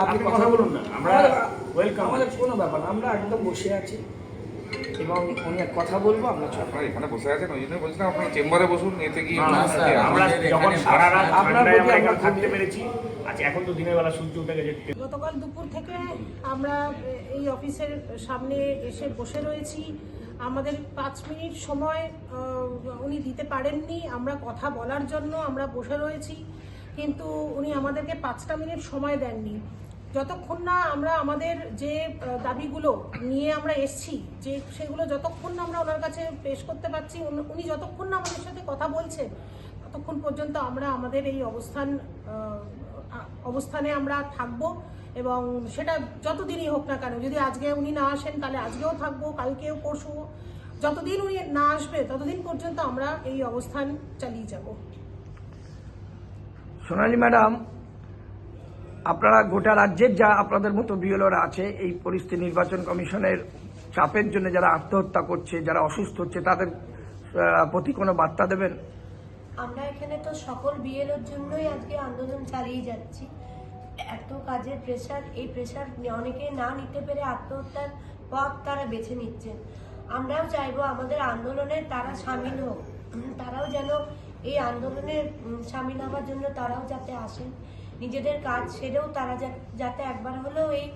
আপনি কথা বলুন না আমরা ওয়েলকাম আমাদের কোনো ব্যাপার না, আমরা একদম বসে আছি। এবং উনি এক কথা বলব আমরা আপনারা এখানে বসে আছেন ওই জন্য বলছিলাম আপনারা চেম্বারে বসুন এতে কি না, না, কি আমরা যখন সারা রাত ঠান্ডায় আমরা এখানে থাকতে পেরেছি। আচ্ছা এখন তো দিনের বেলা সূর্য উঠে গেছে। গতকাল দুপুর থেকে আমরা এই অফিসের সামনে এসে বসে রয়েছি। আমাদের পাঁচ মিনিট সময় আহ, উনি দিতে পারেননি। আমরা কথা বলার জন্য আমরা বসে রয়েছি। কিন্তু উনি আমাদেরকে পাঁচটা মিনিট সময় দেননি। যতক্ষণ না আমরা আমাদের যে দাবিগুলো নিয়ে আমরা এসছি, যে সেগুলো যতক্ষণ না আমরা ওনার কাছে পেশ করতে পারছি, উনি- যতক্ষণ না আমাদের সাথে কথা বলছেন ততক্ষণ পর্যন্ত আমরা আমাদের এই অবস্থান অবস্থানে আমরা থাকব এবং সেটা যতদিনই হোক না কেন, যদি আজকে উনি না আসেন, তাহলে আজকেও থাকব, কালকেও পরশু যতদিন উনি না আসবে, ততদিন পর্যন্ত আমরা এই অবস্থান চালিয়ে যাব। সোনালী ম্যাডাম, আপনারা গোটা রাজ্যের যা আপনাদের মতো বিএলওরা আছে, এই পরিস্থিতি নির্বাচন কমিশনের চাপের জন্য যারা আত্মহত্যা করছে, যারা অসুস্থ হচ্ছে, তাদের প্রতি কোনো বার্তা দেবেন? আমরা এখানে তো সকল বিএলওর জন্যই আজকে আন্দোলন চালিয়ে যাচ্ছি। এত কাজের প্রেশার এই প্রেশার অনেকে না নিতে পেরে আত্মহত্যার পথ তারা বেছে নিচ্ছেন। আমরাও চাইব আমাদের আন্দোলনে তারা সামিল হোক। তারাও যেন এই আন্দোলনে সামিল হওয়ার জন্য তারাও যাতে আসেন, নিজেদের কাজ সেরেও তারা যাতে একবার হলেও এই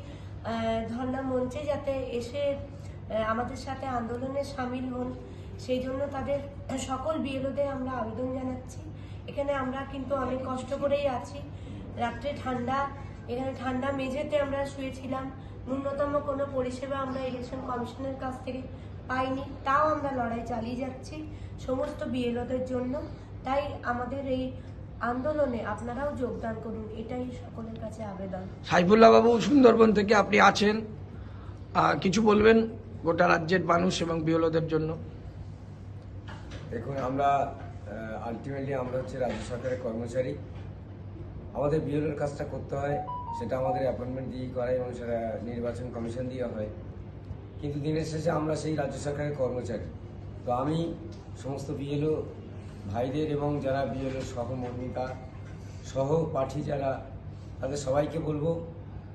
ধর্ণা মঞ্চে যাতে এসে আমাদের সাথে আন্দোলনে সামিল হন, সেই জন্য তাদের সকল বিএলওদের আমরা আবেদন জানাচ্ছি। এখানে আমরা কিন্তু অনেক কষ্ট করেই আছি। রাত্রে ঠান্ডা, এখানে ঠান্ডা মেঝেতে আমরা শুয়েছিলাম। ন্যূনতম কোনো পরিষেবা আমরা ইলেকশন কমিশনের কাছ থেকে পাইনি। তাও আমরা লড়াই চালিয়ে যাচ্ছি সমস্ত বিএলওদের জন্য। তাই আমাদের এই আন্দোলনে আপনারাও যোগদান করুন এটাই সকলের কাছে আবেদন। সাইফুল্লাহ বাবু সুন্দরবন থেকে আপনি আছেন। আহ, কিছু বলবেন গোটা রাজ্যের মানুষ এবং বিএলওদের জন্য? দেখুন আমরা আলটিমেটলি আমরা হচ্ছে রাজ্য সরকারের কর্মচারী। আমাদের বিএলওর কাজটা করতে হয় সেটা আমাদের অ্যাপয়েন্টমেন্ট দিয়েই করাই এবং সেটা নির্বাচন কমিশন দিয়ে হয়। কিন্তু দিনের শেষে আমরা সেই রাজ্য সরকারের কর্মচারী। তো আমি সমস্ত বিএলও ভাইদের এবং যারা বিএলও সহমর্মিতা সহপাঠী যারা, তাদের সবাইকে বলব,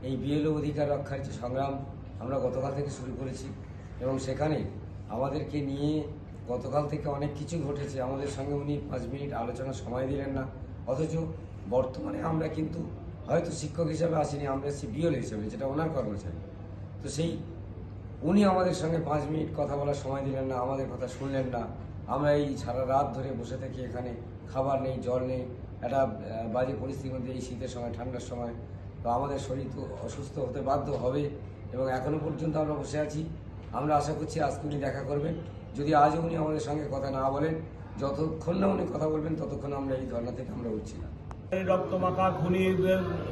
এই বিএলও অধিকার রক্ষার যে সংগ্রাম আমরা গতকাল থেকে শুরু করেছি এবং সেখানে আমাদেরকে নিয়ে গতকাল থেকে অনেক কিছু ঘটেছে। আমাদের সঙ্গে উনি পাঁচ মিনিট আলোচনা সময় দিলেন না। অথচ বর্তমানে আমরা কিন্তু হয়তো শিক্ষক হিসাবে আসিনি, আমরা এসেছি বিএল হিসাবে, যেটা ওনার কর্মচারী। তো সেই, উনি আমাদের সঙ্গে পাঁচ মিনিট কথা বলার সময় দিলেন না, আমাদের কথা শুনলেন না। আমরা এই সারা রাত ধরে বসে থাকি এখানে, খাবার নেই, জল নেই, একটা বাজে পরিস্থিতির মধ্যে এই শীতের সময়, ঠান্ডার সময়। তো আমাদের শরীর তো অসুস্থ হতে বাধ্য হবে এবং এখনও পর্যন্ত আমরা বসে আছি। আমরা আশা করছি আজকে উনি দেখা করবেন। যদি আজ উনি আমাদের সঙ্গে কথা না বলেন, যতক্ষণ না উনি কথা বলবেন, ততক্ষণ আমরা এই ধর্না থেকে আমরা উঠছি না। রক্ত মাখা খুনি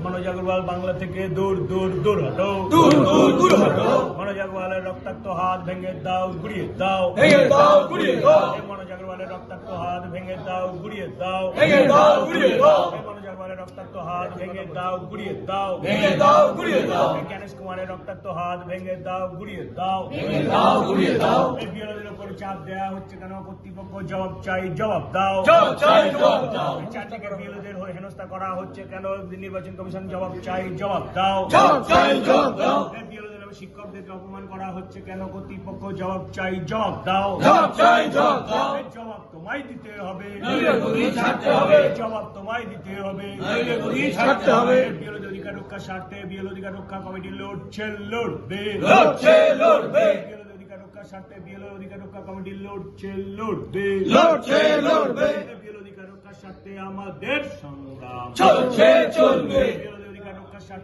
মনোজ আগরওয়াল বাংলা থেকে দূর দূর দূর হটো দূর দূর দূর হটো মনোজ আগরওয়ালের রক্তাক্ত হাত ভেঙে দাও গুড়িয়ে দাও ভেঙে দাও গুড়িয়ে দাও মনোজ আগরওয়ালের রক্তাক্ত হাত ভেঙে দাও গুড়িয়ে দাও ভেঙে দাও গুড়িয়ে দাও মনোজ আগরওয়ালের রক্তাক্ত হাত ভেঙে দাও গুড়িয়ে দাও ভেঙে দাও গুড়িয়ে দাও জ্ঞানেশ কুমারের রক্তাক্ত হাত ভেঙে দাও গুড়িয়ে দাও ভেঙে দাও গুড়িয়ে দাও এই বিরোধীর উপর চাপ দেওয়া হচ্ছে কেন? কর্তৃপক্ষ জবাব চাই জবাব দাও। চারদিকে বিরোধীদের হয়ে হেনস্থা করা হচ্ছে কেন? নির্বাচন কমিশন জবাব চাই জবাব দাও। শিক্ষকদেরকে অপমান করা হচ্ছে কেন? কর্তৃপক্ষ জবাব চাই জবাব দাও। জবাব তোমায় দিতে হবে। জবাব তোমায় দিতে হবে। হবে। বিরোধী অধিকার রক্ষা স্বার্থে বিরোধী অধিকার রক্ষা কমিটি লড়ছে লড়বে। লড়ছে লড়বে। বিরোধী অধিকার রক্ষা স্বার্থে বিরোধী অধিকার রক্ষা কমিটি লড়ছে লড়বে। লড়ছে লড়বে। বিরোধী অধিকার রক্ষার স্বার্থে আমাদের সংগ্রাম। চলছে চলবে।